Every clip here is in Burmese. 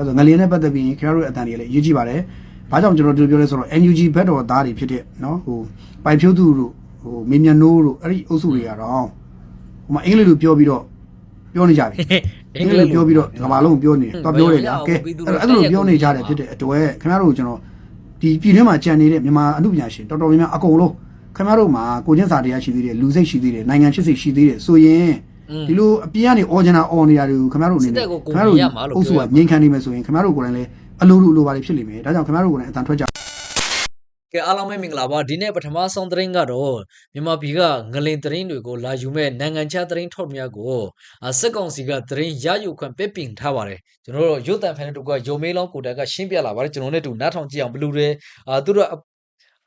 အဲဆိုငလျင်နဲ့ပတ်သက်ပြီးရင်ခင်ဗျားတို့ရဲ့အတန်တွေလည်းအရေးကြီးပါတယ်ဘာကြောင့်ကျွန်တော်တို့ပြောလဲဆိုတော့ NUG ဘက်တော်သားတွေဖြစ်တဲ့နော်ဟိုပိုင်ဖြိုးသူတို့ဟိုမင်းမြတ်နိုးတို့အဲ့ဒီအုပ်စုတွေကတော့ဟိုမှာအင်္ဂလိပ်လိုပြောပြီးတော့ပြောနေကြပြီအင်္ဂလိပ်ပြောပြီးတော့ကဘာလုံးပြောနေတယ်တော့ပြောတယ်ညာကဲအဲ့လိုပြောနေကြတယ်ဖြစ်တဲ့အတွက်ခင်ဗျားတို့ကျွန်တော်ဒီပြည်တွင်းမှာကြံနေတဲ့မြန်မာအမှုပညာရှင်တော်တော်များများအကုန်လုံးခင်ဗျားတို့မှာကိုချင်းစာတရားရှိသေးတယ်လူစိတ်ရှိသေးတယ်နိုင်ငံချစ်စိတ်ရှိသေးတယ်ဆိုရင် ဒီလိုအပြင်ကနေ original on နေရတယ်ခင်ဗျားတို့အနေနဲ့ခင်ဗျားတို့အုပ်စုကငြိမ်ခံနေမယ်ဆိုရင်ခင်ဗျားတို့ကိုယ်တိုင်လည်းအလိုလိုလိုပါလိဖြစ်လိမ့်မယ်ဒါကြောင့်ခင်ဗျားတို့ကိုယ်တိုင်အတန်ထွက်ကြကဲအားလုံးပဲမင်္ဂလာပါဒီနေ့ပထမဆုံးသတင်းကတော့မြန်မာပြည်ကငလင်သတင်းတွေကိုလာယူမဲ့နိုင်ငံခြားသတင်းထုတ်များကိုအာစစ်ကောင်စီကသတင်းရယူခွင့်ပစ်ပင်ထားပါတယ်ကျွန်တော်တို့ရုတ်တံဖန်တဲ့တူကယုံမေးလောင်းကိုတိုင်ကရှင်းပြလာပါတယ်ကျွန်တော်နဲ့တူနားထောင်ကြည့်အောင်ဘလူတွေအာသူတို့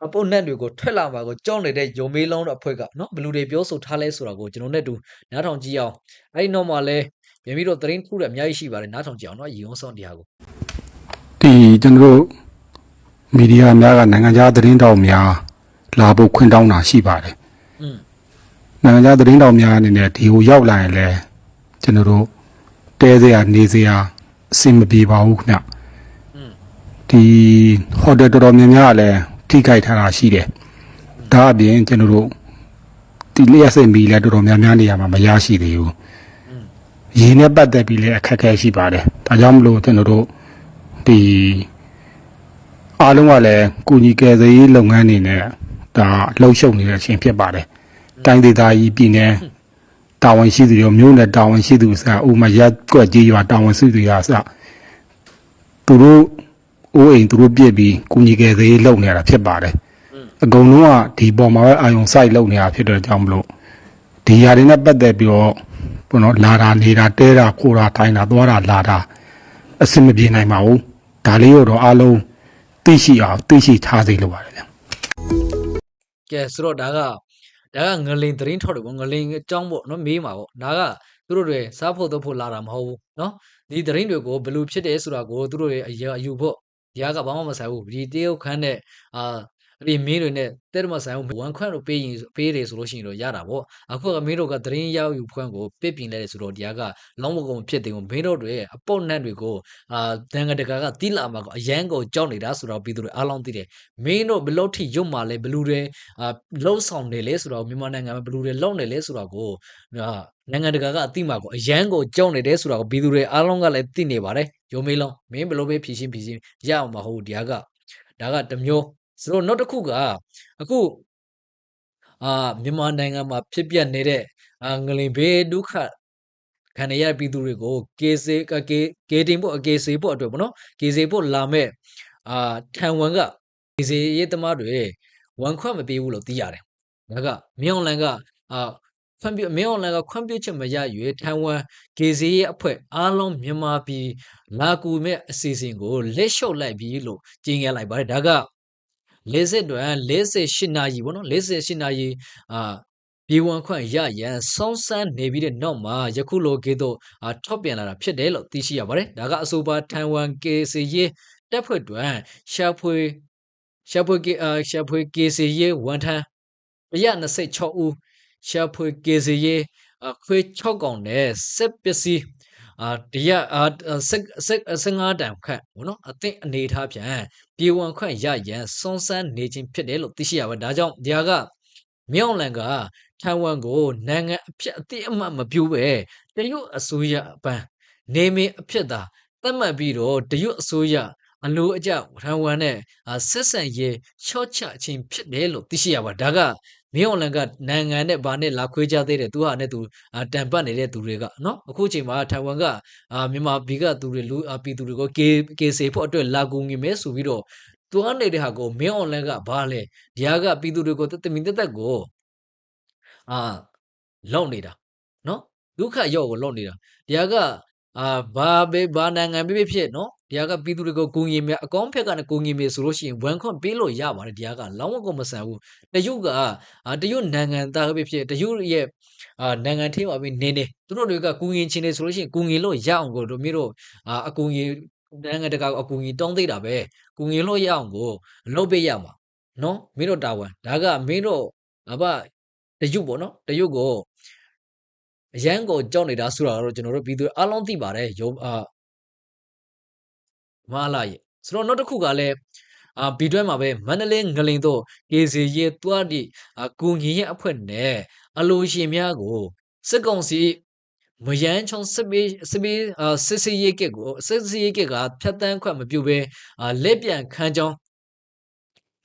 report net တွေကိုထွက်လာမှာကိုကြောက်နေတဲ့ယုံမေးလုံးအဖွဲ့ကနော်ဘလူတွေပြောဆိုထားလဲဆိုတာကိုကျွန်တော်နဲ့တူနားထောင်ကြည့်အောင်အဲ့ဒီနောက်မှာလဲမြန်ပြီးတော့သတင်းထူးတယ်အများကြီးရှိပါတယ်နားထောင်ကြအောင်နော်ရေုံဆောင်တရားကိုဒီကျွန်တော်တို့မီဒီယာများကနိုင်ငံခြားသတင်းတောက်များလာဖို့ခွင့်တောင်းတာရှိပါတယ်อืมနိုင်ငံခြားသတင်းတောက်များအနေနဲ့ဒီဟိုရောက်လာရင်လဲကျွန်တော်တို့တဲစရာနေစရာအဆင်မပြေပါဘူးခင်ဗျဒီဟိုတယ်တော်တော်များများကလည်း ထိခိုက်ထားတာရှိတယ်ဒါအပြင်ကျွန်တော်တို့ဒီလျှက်စင်မီလည်းတော်တော်များများနေရာမှာမရရှိသေးဘူးရင်းနဲ့ပတ်သက်ပြီးလည်းအခက်အခဲရှိပါတယ်ဒါကြောင့်မလို့ကျွန်တော်တို့ဒီအားလုံးကလည်းကုညီကယ်ဆယ်ရေးလုပ်ငန်းတွေနဲ့ဒါလှုပ်ရှုပ်နေတဲ့အချိန်ဖြစ်ပါတယ်တိုင်းဒေသကြီးပြည်နယ်တာဝန်ရှိသူတွေမျိုးနဲ့တာဝန်ရှိသူစဥမာရက်ကွက်ကြီးရွာတာဝန်ရှိသူတွေအစသူတို့ အိုးအိမ်သူတို့ပြစ်ပြီးကုညီကယ်ဆယ်ရေးလုပ်နေရတာဖြစ်ပါတယ်အကုန်လုံးကဒီပေါ်မှာပဲအာယုံစိုက်လုပ်နေတာဖြစ်တဲ့ကြောင့်မလို့ဒီຢာတွေနဲ့ပတ်သက်ပြီးတော့ဘုနော်လာတာနေတာတဲတာခိုးတာထိုင်တာသွားတာလာတာအဆင်မပြေနိုင်ပါဘူးဒါလေးကိုတော့အားလုံးသိရှိအောင်သိရှိထားစေလိုပါတယ်ဗျာကဲဆိုတော့ဒါကဒါကငလင်သတင်းထောက်တွေပေါ့ငလင်အကြောင်းပေါ့နော်မေးမှာပေါ့ဒါကသူတို့တွေစားဖို့တော့ဖို့လာတာမဟုတ်ဘူးနော်ဒီသတင်းတွေကိုဘယ်လိုဖြစ်တယ်ဆိုတာကိုသူတို့တွေအရာအယူဖို့ ဒီကဘာမှမဆိုင်ဘူးဒီတရုတ်ခန်းနဲ့အာအဲ့ဒီမင်းတွေနဲ့တဲ့မဆိုင်ဘူးဝန်ခွန့်လို့ပေးရင်ပေးတယ်ဆိုလို့ရှိရင်တော့ရတာပေါ့အခုကမင်းတို့ကသတင်းရောက်ယူခွန့်ကိုပစ်ပြင်လိုက်တယ်ဆိုတော့ဒီကလောင်းမကုံဖြစ်တယ်ကိုမင်းတို့တွေအပုတ်နတ်တွေကိုအာတန်ကတကာကတိလာမှာကအရန်ကိုကြောက်နေတာဆိုတော့ပြီးသူတွေအားလုံးသိတယ်မင်းတို့ဘယ်လို့ထိရုပ်မှာလဲဘလူတွေအာလှုပ်ဆောင်နေလဲဆိုတော့မြန်မာနိုင်ငံမှာဘယ်လူတွေလှုပ်နေလဲဆိုတော့ကိုအာ နိုင်ငံတကာကအတိမာကိုအရန်ကိုကြောက်နေတယ်ဆိုတော့ဘီသူတွေအားလုံးကလည်းသိနေပါတယ်ရုံမေးလုံးမင်းဘယ်လိုပဲဖြည့်ရှင်းဖြည့်ရှင်းရအောင်မဟုတ်ဒီဟာကဒါကတစ်မျိုးဆိုတော့နောက်တစ်ခုကအခုအာမြန်မာနိုင်ငံမှာဖြစ်ပျက်နေတဲ့အာငလင်ဘေးဒုက္ခခံရတဲ့ပြည်သူတွေကိုကေစေကေကေတင်ဖို့အကေစေဖို့အတွက်ပေါ့နော်ကေစေဖို့လာမဲ့အာထန်ဝန်ကကေစေရေးသမားတွေဝန်ခွတ်မပေးဘူးလို့သိရတယ်ဒါကမင်းအွန်လိုင်းကအာ ခွင့်ပြုမင်းအွန်လိုင်းကခွင့်ပြုချက်မရ၍ထိုင်ဝမ်ဂေဇီရဲ့အဖွဲ့အားလုံးမြန်မာပြည်လာကူမဲ့အစီအစဉ်ကိုလက်လျှော့လိုက်ပြီလို့ကြေညာလိုက်ပါတယ်ဒါက40တွင်48နာရီပေါ့နော်48နာရီအာပြေဝန်ခွင့်ရရန်စောင်းစမ်းနေပြီးတဲ့နောက်မှာယခုလိုကေတော့အာထောက်ပြန်လာတာဖြစ်တယ်လို့သိရှိရပါတယ်ဒါကအဆိုပါထိုင်ဝမ်ကေစီရဲ့တပ်ဖွဲ့တွင်ရှာဖွေရှာဖွေကေအာရှာဖွေကေစီရဲ့ဝန်ထမ်း126ဦး ရှာဖွေကေစီရေးအခွေ6កောင်နဲ့စစ်ပစ္စည်းအာတရအာစစ်စစ်15တန်ခန့်ဘောနော်အသင့်အနေထားဖြင့်ပြေဝန်ခွင့်ရရန်စွန်းစမ်းနေခြင်းဖြစ်တယ်လို့သိရှိရပါတယ်ဒါကြောင့်ဒီဟာကမြောက်လန်ကထိုင်ဝမ်ကိုနိုင်ငံအဖြစ်အတိအမှတ်မပြုဘဲတရုတ်အစိုးရအပန်းနေမင်းအဖြစ်သာသတ်မှတ်ပြီးတော့တရုတ်အစိုးရအလိုအကျထိုင်ဝမ်နဲ့အာဆက်ဆံရေးချော့ချခြင်းဖြစ်တယ်လို့သိရှိရပါတယ်ဒါက မင်းအွန်လိုင်းကနိုင်ငံနဲ့ဘာနဲ့လာခွေးကြသေးတယ်သူဟာနဲ့သူအာတန်ပတ်နေတဲ့သူတွေကနော်အခုချိန်မှာထိုင်ဝမ်ကအာမြန်မာပြည်ကသူတွေလူအာပြည်သူတွေကိုကေကေစေဖို့အတွက်လာကူငင်မဲဆိုပြီးတော့သူကနေတဲ့ဟာကိုမင်းအွန်လိုင်းကဘာလဲဒီဟာကပြည်သူတွေကိုတမင်တက်တက်ကိုအာလောက်နေတာနော်ဒုက္ခရောက်ကိုလောက်နေတာဒီဟာက အာဘာပဲဘာနိုင်ငံပဲဖြစ်ဖြစ်နော်ဒီဟာကပြည်သူတွေကိုကူညီမယ်အကောင့်ဖက်ကနေကူညီမယ်ဆိုလို့ရှိရင်ဝန်ခွင့်ပေးလို့ရပါတယ်ဒီဟာကလောင်းဝကုန်မဆန်ဘူးတရုတ်ကအာတရုတ်နိုင်ငံသားပဲဖြစ်တရုတ်ရဲ့အာနိုင်ငံထိမှာပြီးနေနေသူတို့တွေကကူငင်ချင်းနေဆိုလို့ရှိရင်ကူငင်လို့ရအောင်ကိုတို့မျိုးတို့အာအကူငင်နိုင်ငံတကာအကူငင်တောင်းသေးတာပဲကူငင်လို့ရအောင်ကိုလုပ်ပေးရမှာနော်မင်းတို့တာဝန်ဒါကမင်းတို့အဘတရုတ်ပေါ့နော်တရုတ်ကို အရန်ကိုကြောက်နေတာဆိုတာတော့ကျွန်တော်တို့ပြည်သူအားလုံးသိပါတယ်ရုံအာမအားလာရဲ့ဆိုတော့နောက်တစ်ခုကလည်းအာဘီတွဲမှာပဲမန္တလေးငလိန်တို့ကေစီရဲတွားတိအာကုငင်ရဲ့အဖွဲ့နဲ့အလိုရှင်များကိုစစ်ကောင်စီမယန်းချုံစစ်ပေးစစ်ပေးအာစစ်စီရဲကက်ကိုစစ်စီရဲကက်ကဖြတ်တန်းခွင့်မပြုဘဲအာလက်ပြန်ခန်းကြောင်း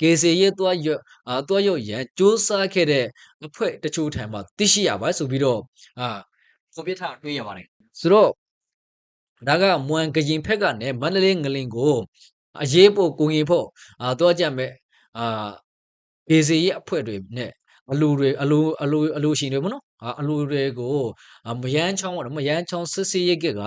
ကေစီရဲတွားရအာတွားရုပ်ရန်စူးစမ်းခဲ့တဲ့အဖွဲ့တချို့ထံမှာသိရှိရပါဆိုပြီးတော့အာဖော်ပြထားတွေ့ရပါတယ်ဆိုတော့ဒါကမွန်ကရင်ဖက်ကနေမန္တလေးငလင်ကိုအရေးပို့ကိုရင်ဖို့အာတော့ကြမဲ့အာဘေစီရဲ့အဖွဲ့တွေနဲ့အလူတွေအလူအလူအလူရှင်တွေပေါ့နော်အာအလူတွေကိုအာမယန်းချောင်းပေါ့နော်မယန်းချောင်းစစ်စစ်ရဲ့ကက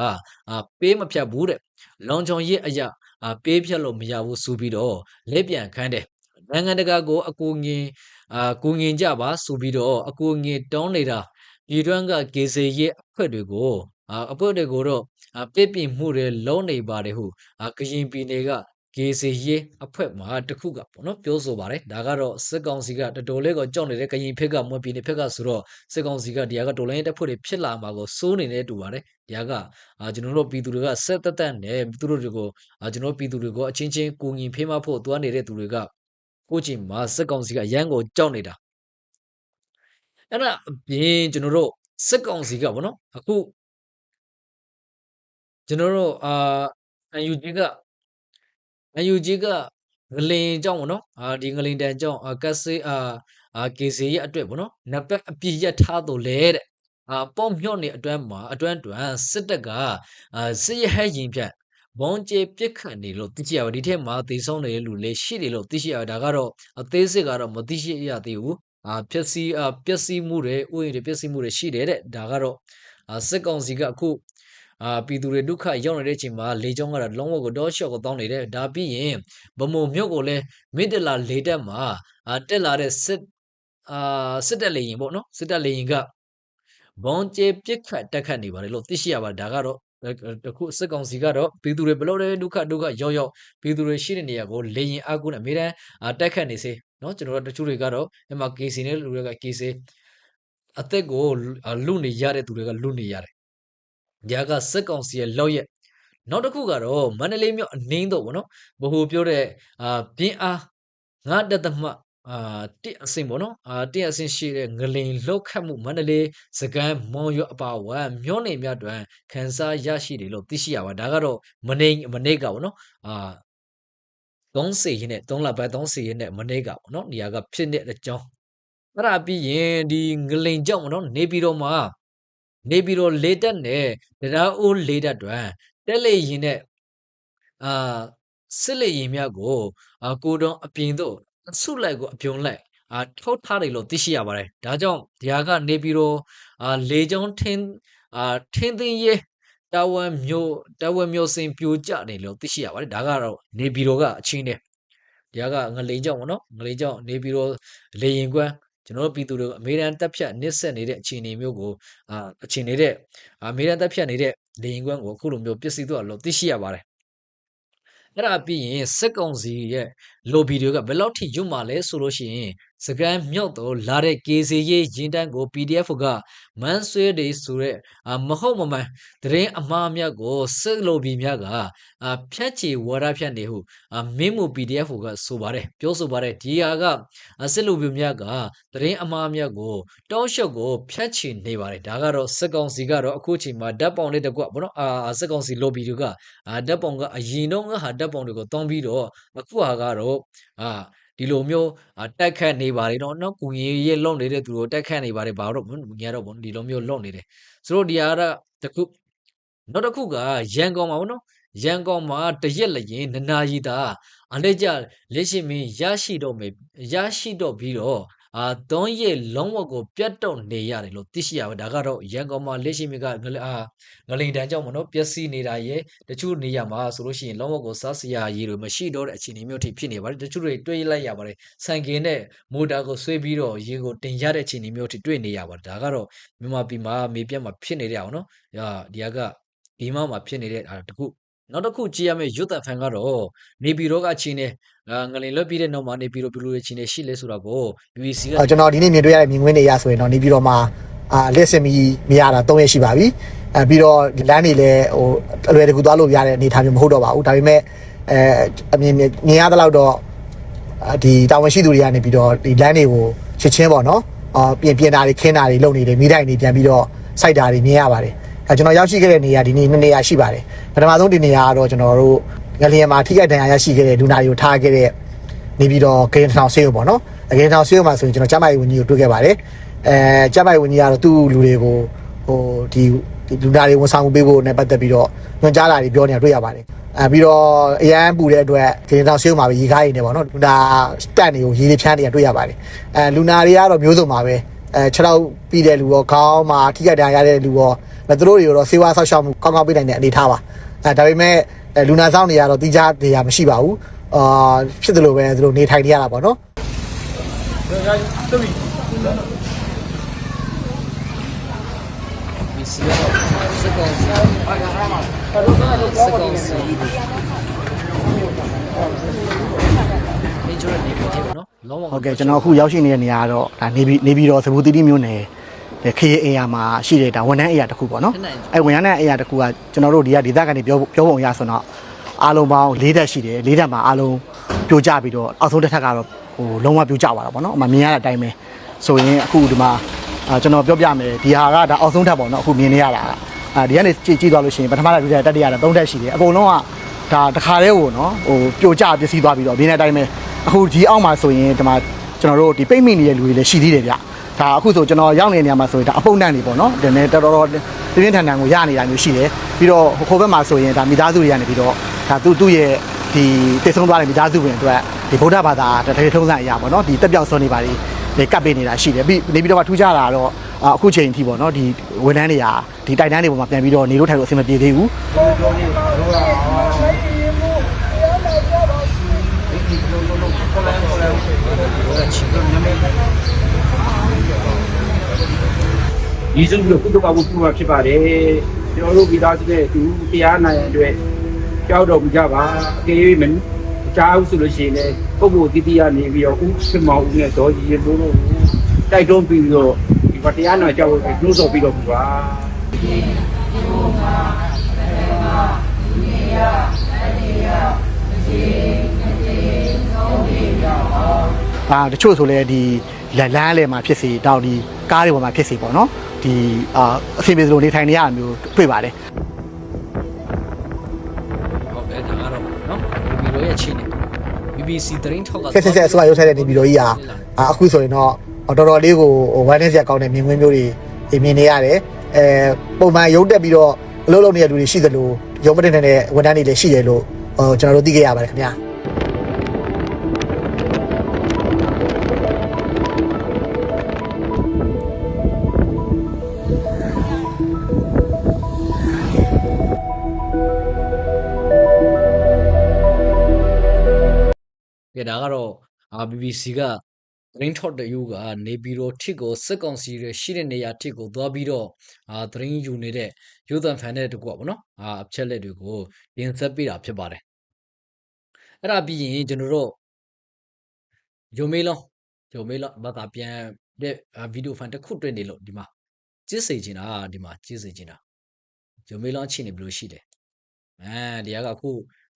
အာပေးမဖြတ်ဘူးတဲ့လွန်ချောင်းရဲ့အရာအာပေးဖြတ်လို့မရဘူးဆိုပြီးတော့လက်ပြန်ခန်းတယ် နိုင်ငံတကာကိုအကူငင်အာကူငင်ကြပါဆိုပြီးတော့အကူငင်တောင်းနေတာပြည်တွင်းကကေစီရဲ့အဖွဲ့တွေကိုအာအဖွဲ့တွေကိုတော့အပြစ်ပြမှုတွေလုံးနေပါတယ်ဟုအကရင်ပြည်နယ်ကကေစီရဲအဖွဲ့မှာတခုကပေါ့နော်ပြောဆိုပါတယ်ဒါကတော့စစ်ကောင်စီကတော်တော်လေးကိုကြောက်နေတဲ့ကရင်ဖက်ကမွေပြည်နယ်ဖက်ကဆိုတော့စစ်ကောင်စီကဒီဟာကတော်လိုင်းတက်ဖွဲ့တွေဖြစ်လာမှာကိုစိုးနေနေတူပါတယ်ဒီဟာကအာကျွန်တော်တို့ပြည်သူတွေကဆက်တက်တက်နဲ့သူတို့တွေကိုအာကျွန်တော်ပြည်သူတွေကိုအချင်းချင်းကိုငင်ဖေးမဖို့သွားနေတဲ့သူတွေက ကိုချင်းမှာစစ်ကောင်စီကရန်ကိုကြောက်နေတာအဲ့ဒါအပြင်ကျွန်တော်တို့စစ်ကောင်စီကပေါ့နော်အခုကျွန်တော်တို့အာ UNG က UNG ကငလင်ကြောင့်ပေါ့နော်အာဒီငလင်တန်ကြောင့်အာကတ်ဆေးအာအာ KC ရဲ့အတွက်ပေါ့နော်နပက်အပြည့်ရထားတော့လေတဲ့အာပေါ့မြော့နေအတွန်းမှာအတွန်းတွန်းစစ်တပ်ကအာစစ်ရဟရင်ဖြတ် ဘုံကျေပြစ်ခတ်နေလို့သိချရပါဒီထက်မှာသေဆုံးနေတဲ့လူလေးရှိတယ်လို့သိရှိရဒါကတော့အသေးစစ်ကတော့မသိရှိရသေးဘူးအာပျက်စီးအာပျက်စီးမှုတွေဥယျာဉ်တွေပျက်စီးမှုတွေရှိတယ်တဲ့ဒါကတော့အာစစ်ကောင်စီကအခုအာပြည်သူတွေဒုက္ခရောက်နေတဲ့အချိန်မှာလေကြောင်းကတော့လုံးဝကိုတော့ရှော့ကိုတောင်းနေတယ်ဒါပြီးရင်ဗမုံမြို့ကိုလည်းမိတလာလေတက်မှာအာတက်လာတဲ့စစ်အာစစ်တက်လေရင်ပေါ့နော်စစ်တက်လေရင်ကဘုံကျေပစ်ခတ်တက်ခတ်နေပါတယ်လို့သိရှိရပါတယ်ဒါကတော့ တခုစစ်ကောင်စီကတော့ပြည်သူတွေဘလို့တဲ့ဒုက္ခဒုက္ခရောက်ရောက်ပြည်သူတွေရှိတဲ့နေရာကိုလေရင်အကူနဲ့အမြဲတမ်းတက်ခတ်နေစေနော်ကျွန်တော်တို့တချို့တွေကတော့အမှ KC နဲ့လူတွေက KC အသက်ကိုလူနေရတဲ့သူတွေကလူနေရတယ်ဒီကစက်ကောင်စီရဲ့လောက်ရက်နောက်တစ်ခုကတော့မန္တလေးမြို့အနှင်းတော့ဗောနော်ဘဟိုပြောတဲ့အာပြင်းအားငါတသမ အာတစ်အစင်ဗောနော်အာတစ်အစင်ရှိတဲ့ငလင်လောက်ခတ်မှုမန္တလေးစကမ်းမောင်ရွအပါဝါမြို့နေမြတ်တွင်ခန်းစားရရှိတယ်လို့သိရှိရပါဒါကတော့မနေမနေကဗောနော်အာ30ရင်းနဲ့3လပိုင်း30ရင်းနဲ့မနေကဗောနော်နေရာကဖြစ်တဲ့အကြောင်းအဲ့ဒါပြီးရင်ဒီငလင်ကြောင့်ဗောနော်နေပြီးတော့မှနေပြီးတော့လေတက်နဲ့တရားအိုးလေတက်တွင်တက်လေရင်နဲ့အာစစ်လေရင်မြတ်ကိုအာကိုတော့အပြင်သို့ အဆုလိုက်ကိုအပြုံလိုက်အာထုတ်ထားတယ်လို့သိရှိရပါတယ်ဒါကြောင့်ဒီဟာကနေပြီးတော့အာလေကြောင်းထင်းအာထင်းသိင်းရဲတာဝန်မျိုးတာဝန်မျိုးစင်ပြိုကျတယ်လို့သိရှိရပါတယ်ဒါကတော့နေပြီးတော့ကအချင်းနဲ့ဒီဟာကငလိန်ကြောင့်ဗောနော်ငလိန်ကြောင့်နေပြီးတော့လေရင်ကွမ်းကျွန်တော်တို့ပြည်သူတွေအမေရိကန်တက်ဖြတ်နစ်ဆက်နေတဲ့အခြေအနေမျိုးကိုအာအခြေအနေတဲ့အမေရိကန်တက်ဖြတ်နေတဲ့လေရင်ကွမ်းကိုအခုလိုမျိုးပစ္စည်းတော့လို့သိရှိရပါတယ် အဲ့ဒါပြီးရင်စက်ကောင်စီရဲ့ lobby တွေကဘယ်လောက်ထိရွတ်မှလဲဆိုလို့ရှိရင် စကန်မြောက်တော့လာတဲ့ KC ရေးရင်တန်းကို PDF ကမန်းဆွဲတယ်ဆိုတော့အမဟုတ်မမှန်တရင်အမှားမြတ်ကိုစက် lobby များကအဖြတ်ချေဝါဒဖြတ်နေဟုအမင်းမူ PDF ကဆိုပါတယ်ပြောဆိုပါတယ်ဒီဟာကစက် lobby များကတရင်အမှားမြတ်ကိုတောင်းလျှောက်ကိုဖြတ်ချေနေပါတယ်ဒါကတော့စက်ကောင်စီကတော့အခုချိန်မှာဓာတ်ပေါင်လေးတကွဗောနော်အာစက်ကောင်စီ lobby တွေကအာဓာတ်ပေါင်ကအရင်တော့ကဟာဓာတ်ပေါင်တွေကိုတောင်းပြီးတော့အခုဟာကတော့အာ ဒီလိုမျိုးတက်ခတ်နေပါလေတော့နော်ကုငရေရဲ့လွန်နေတဲ့သူတို့တက်ခတ်နေပါတယ်ဘာတော့ငါတော့ဒီလိုမျိုးလွန်နေတယ်ဆိုတော့ဒီဟာကတခုနောက်တစ်ခုကရန်ကုန်မှာဗောနော်ရန်ကုန်မှာတရက်လျင်နနာရီတာအလက်ကြလက်ရှိမင်းရရှိတော့မယ်ရရှိတော့ပြီးတော့ အာသုံးရက်လုံးဝကိုပြတ်တော့နေရတယ်လို့သိရှိရပါဒါကတော့ရန်ကုန်မှာလက်ရှိမင်းကငလအာငလိန်တန်ကြောင့်မနော်ပျက်စီးနေတာရဲ့တချို့နေရာမှာဆိုလို့ရှိရင်လုံးဝကိုစားစရာရည်တွေမရှိတော့တဲ့အခြေအနေမျိုးထိဖြစ်နေပါတယ်တချို့တွေတွေးလိုက်ရပါတယ်ဆိုင်ကင်နဲ့မိုတာကိုဆွဲပြီးတော့ရေကိုတင်ရတဲ့အခြေအနေမျိုးထိတွေ့နေရပါတယ်ဒါကတော့မြန်မာပြည်မှာမေပြတ်မှာဖြစ်နေရအောင်နော်ဟာဒီဟာကဒီမှမှာဖြစ်နေတဲ့အာတခု နောက်တစ်ခုကြည့်ရမယ့်ရွတ်တန်ဖန်ကတော့နေပြည်တော်ကချင်းနေငလင်လွတ်ပြီးတဲ့နောက်မှာနေပြည်တော်ဘယ်လိုချင်းနေရှိလဲဆိုတော့ကို UEC ကအော်ကျွန်တော်ဒီနေ့မြင်တွေ့ရတဲ့မြင်ကွင်းတွေရဆိုရင်တော့နေပြည်တော်မှာအာလက်စင်မီမရတာ3ရက်ရှိပါပြီအဲပြီးတော့ဒီလမ်းတွေလည်းဟိုအလွယ်တကူသွားလို့ရတဲ့အနေအထားမျိုးမဟုတ်တော့ပါဘူးဒါပေမဲ့အဲအမြင်မြင်မြင်ရတဲ့လောက်တော့အာဒီတာဝန်ရှိသူတွေကနေပြီးတော့ဒီလမ်းတွေကိုချက်ချင်းပေါ့နော်အာပြင်ပြင်တာတွေခင်းတာတွေလုပ်နေတယ်မိတိုင်းတွေပြန်ပြီးတော့စိုက်တာတွေမြင်ရပါတယ် အဲကျွန်တော်ရောက်ရှိခဲ့တဲ့နေရာဒီနေ့နှစ်နေရာရှိပါတယ်ပထမဆုံးဒီနေရာကတော့ကျွန်တော်တို့ငလျင်မှာထိခိုက်ဒဏ်ရာရရှိခဲ့တဲ့လူနာတွေကိုထားခဲ့တဲ့နေပြီးတော့ဂရင်းထောင်ဆေးရုံပေါ့နော်ဂရင်းထောင်ဆေးရုံမှာဆိုရင်ကျွန်တော်ကျမကြီးဝန်ကြီးကိုတွေ့ခဲ့ပါတယ်အဲကျမကြီးဝန်ကြီးကတော့သူ့လူတွေကိုဟိုဒီဒီလူနာတွေဝန်ဆောင်မှုပေးဖို့နဲ့ပတ်သက်ပြီးတော့ညွှန်ကြားလာတွေပြောနေတာတွေ့ရပါတယ်အဲပြီးတော့အရန်ပူတဲ့အတွက်ဂရင်းထောင်ဆေးရုံမှာပဲရေကားရည်နေပေါ့နော်လူနာတက်နေကိုရေတွေဖြန်းနေတာတွေ့ရပါတယ်အဲလူနာတွေကတော့မျိုးစုံပါပဲအဲ6တော့ပြီးတဲ့လူရောခေါင်းမှာထိခိုက်ဒဏ်ရာရတဲ့လူရော အဲသူတို့တွေရောဆေးဝါးဆောက်ရှောက်မှုကောင်းကောင်းပေးနိုင်တဲ့အနေအထားပါအဲဒါပေမဲ့အဲလူနာဆောင်တွေကတော့တိကျနေရာမရှိပါဘူးအာဖြစ်တယ်လို့ပဲသူတို့နေထိုင်နေရတာပေါ့နော်ဒီစီကတော့စက်ကောင်စီစက်ကောင်စီမင်းတို့နေကြည့်ပါနော်လုံးဝဟုတ်ကဲ့ကျွန်တော်အခုရောက်ရှိနေတဲ့နေရာကတော့ဒါနေပြီးနေပြီးတော့သဘူတီတီမျိုးနယ် ခရီးအေးရမှာရှိတဲ့ဒါဝန်ထမ်းအေးရတစ်ခုပေါ့နော်အဲဝန်ထမ်းအေးရတစ်ခုကကျွန်တော်တို့ဒီကဒေသကနေပြောပြောပုံရဆိုတော့အားလုံးပေါင်း၄တက်ရှိတယ်၄တက်မှာအားလုံးပြိုကျပြီးတော့အောက်ဆုံးတစ်ထပ်ကတော့ဟိုလုံးဝပြိုကျသွားတာပေါ့နော်အမှမြင်ရတဲ့အတိုင်းပဲဆိုရင်အခုဒီမှာအာကျွန်တော်ပြောပြမယ်ဒီဟာကဒါအောက်ဆုံးထပ်ပေါ့နော်အခုမြင်နေရတာအာဒီကနေကြည့်ကြည့်သွားလို့ရှိရင်ပထမတက်ဒုတိယတက်တရတာ၃တက်ရှိတယ်အကုန်လုံးကဒါတစ်ခါတည်းကိုနော်ဟိုပြိုကျပစ္စည်းသွားပြီးတော့မြင်တဲ့အတိုင်းပဲအခုဒီအောက်မှာဆိုရင်ဒီမှာကျွန်တော်တို့ဒီပိတ်မိနေတဲ့လူတွေလည်းရှိသေးတယ်ဗျ ဒါအခုဆိုကျွန်တော်ရောက်နေတဲ့နေရာမှာဆိုရင်ဒါအပုံတန်နေပေါ့နော်ဒီနေ့တော်တော်ပြင်းပြင်းထန်ထန်ကိုရနေတာမျိုးရှိတယ်ပြီးတော့ဟိုဘက်မှာဆိုရင်ဒါမိသားစုတွေကနေပြီးတော့ဒါသူ့သူ့ရဲ့ဒီတည်ဆုံးသွားတဲ့မိသားစုဝင်အတွက်ဒီဗုဒ္ဓဘာသာတထေထုံးစံအရာပေါ့နော်ဒီတက်ပြောက်စွန်နေပါလိဒီကပ်ပေးနေတာရှိတယ်ပြီးနေပြီးတော့မှထူးခြားတာတော့အခုချိန်အထိပေါ့နော်ဒီဝန်ထမ်းတွေကဒီတိုက်တန်းတွေပေါ်မှာပြန်ပြီးတော့နေလို့ထိုင်လို့အဆင်မပြေသေးဘူးဒီစုပြီးတော့ကု သကဝုပြုမှာဖြစ်ပါတယ်ကျွန်တော်တို့မိသားစုနဲ့အတူတရားနိုင်ရန်အတွက်ကြောက်တော်မူကြပါအကယ်၍မကြားဘူးဆိုလို့ရှိရင်လည်းပုဂ္ဂိုလ်တိတိယနေပြီးတော့ဥဖြစ်မောင်ဦးနဲ့ဒေါ်ကြီးရေလို့လို့တိုက်တွန်းပြီးတော့ဒီကတရားနိုင်ကြောက်ဖို့နှိုးဆော်ပြီးတော့ပြပါအာတချို့ဆိုလဲဒီလက်လန်းလေမှာဖြစ်စီတောက်ဒီကားတွေပေါ်မှာဖြစ်စီပေါ့နော် ဒီအာအဆင်ပြေစလိုနေထိုင်နေရတာမျိုးတွေ့ပါတယ်ဟုတ်ကဲ့ဒါကတော့နော်ဘီလိုရဲ့ချင်းနေ BBC သတင်းထောက်ကဆက်ဆက်ဆက်အစိုးရရုပ်ထက်တဲ့နေပြည်တော်ကြီးဟာအာအခုဆိုရင်တော့တော်တော်လေးကိုဟိုဝမ်းနည်းစရာကောင်းတဲ့မြင်ကွင်းမျိုးတွေဒီမြင်နေရတယ်အဲပုံမှန်ရုံးတက်ပြီးတော့အလုပ်လုပ်နေတဲ့လူတွေရှိသလိုရုံးမတင်တဲ့ဝန်ထမ်းတွေလည်းရှိတယ်လို့ဟိုကျွန်တော်တို့သိခဲ့ရပါတယ်ခင်ဗျာ ကဲဒါကတော့အာ BBC ကသတင်းထောက်တယူကနေပြီးတော့ထစ်ကိုစက်ကောင်စီရရှိတဲ့နေရာထစ်ကိုသွားပြီးတော့အာသတင်းယူနေတဲ့ယူသန်ဖန်တဲ့တကူပေါ့နော်အာအချက်လက်တွေကိုတင်ဆက်ပေးတာဖြစ်ပါတယ်အဲ့ဒါပြီးရင်ကျွန်တော်တို့ဂျိုမေးလောဂျိုမေးလောဘာသာပြန်တဲ့ဗီဒီယိုဖိုင်တစ်ခုတွေ့နေလို့ဒီမှာကြည့်စေချင်တာဒီမှာကြည့်စေချင်တာဂျိုမေးလောချင်းနေဘယ်လိုရှိတယ်အဲဒီကအခု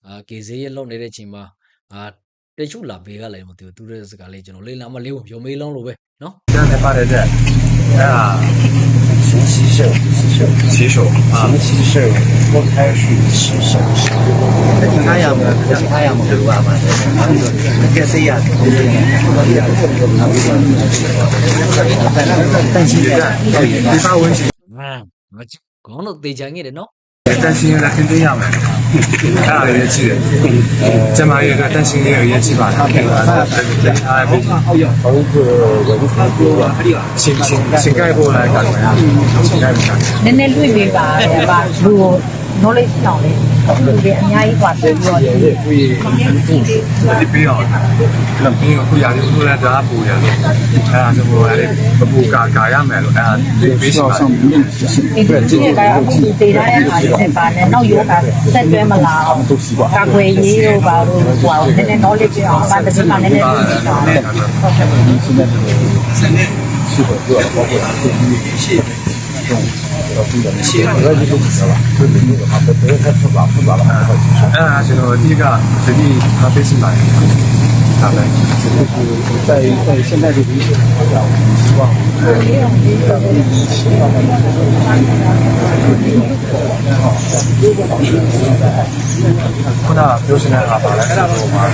အာကေဇေးရလောက်နေတဲ့ချိန်မှာအာ တချို့လာဘေးကလည်းမသိဘူးသူတဲ့စကားလေးကျွန်တော်လေးလာမလေးဘူးရုံမေးလုံးလိုပဲနော် 现在发的这，哎呀，勤洗手，洗手，洗手啊，勤洗手，多开水，洗手。其他样的，其他样的都玩嘛，跟谁呀？但是对发文字， ဟ တန်ရှင်ရတာခင်သိရမယ်အဲ့ဒါလည်းရှိတယ်။ကျမရဲ့ကတန်ရှင်ရဲ့ရေးချပါလား။အဲ့ဒါလည်းဟုတ်ရောဟုတ်ရောဟုတ်ရောဟုတ်ရောအဲ့ဒီကရှင်ရှင်ရှင်ကဲပေါ်လာတာကလည်းရှင်ကဲပေါ်လာ။နည်းနည်းလွင့်ပေးပါဗျာ။ဘာလို့ knowledge ရှိအောင်လေအခုလူတွေအများကြီးပါပြီးတော့ဒီဒီပြီးအောင်လောက်ပြီးအခုရာလေးဥရတာပူရလို့အဲဒါဆိုတော့အဲ့ပပူကာကာရမယ်လို့အဲဒါဒီ basic ပါဒီဒီကအခုဒီ data ရဲ့အားနဲ့ပါနဲ့နောက်ယောဂဆက်တွဲမလာအောင်ကာကွယ်ရေးတို့ပါလို့ဟိုနည်းနည်း knowledge အောင်ပါတစ်ခါနည်းနည်းဟုတ်ကဲ့စနေရှိတော့ပြောတော့ပြောတာဒီရှိတယ် 其他，那，第一个飞机，看飞机吧，啊，就是在在现在这个位置，是吧？在飞机起，啊，不要是那啥了，是吧？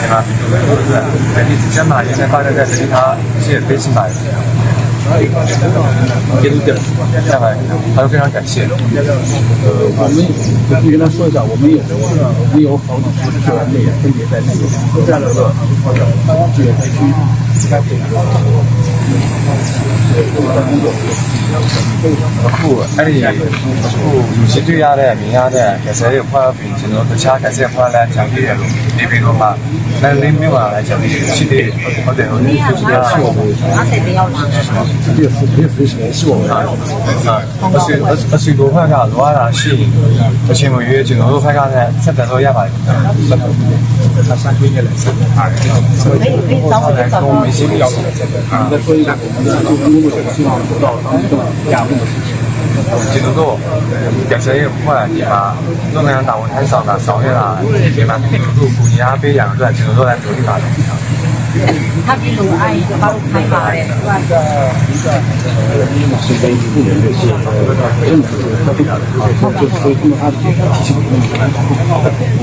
对吧？对对对，先把现在放在在飞机上，看飞机吧。还有一个别的地儿再来还有非常感谢。呃我们我跟他说一下我们有我们有好几个队员分别在那个加勒勒的戒区 အခုအဲ့ဒီအခုလူရှိတွေ့ရတဲ့မြင်ရတဲ့ကစဲတွေဖွားပြီးကျွန်တော်တခြားကစဲဖွားလာကြံပြရလို့ဒီပြီးတော့မှလမ်းလေးမြို့လာတဲ့ကြံပြရှိသေးတယ်ဟုတ်တယ်ဟုတ်တယ်ရှိတယ်ရှိအောင်50တယောက်လာတယ်ဒီဖြစ်ဖြစ်ဖြစ်ရှိအောင်အစီအစီတို့ဖက်ကလွားတာရှိရင်အချိန်မရွေးကျွန်တော်တို့ဖက်ကလည်းဆက်တယ်လို့ရပါတယ်ဆက်တယ်ဆက်ပြီးရလဲဆက်တယ်အဲ့ဒါဆိုရင်ဒီတော့一些比。啊，再说一下，我们就如果希望做到当地的的事情。我们京东做，也不过，你把，弄那样大太少了，少了，你把，京东做估计也被两个来京东做来做一把了。他比如爱一个包开发的，是吧？是跟人的是，政府他就是说他的体系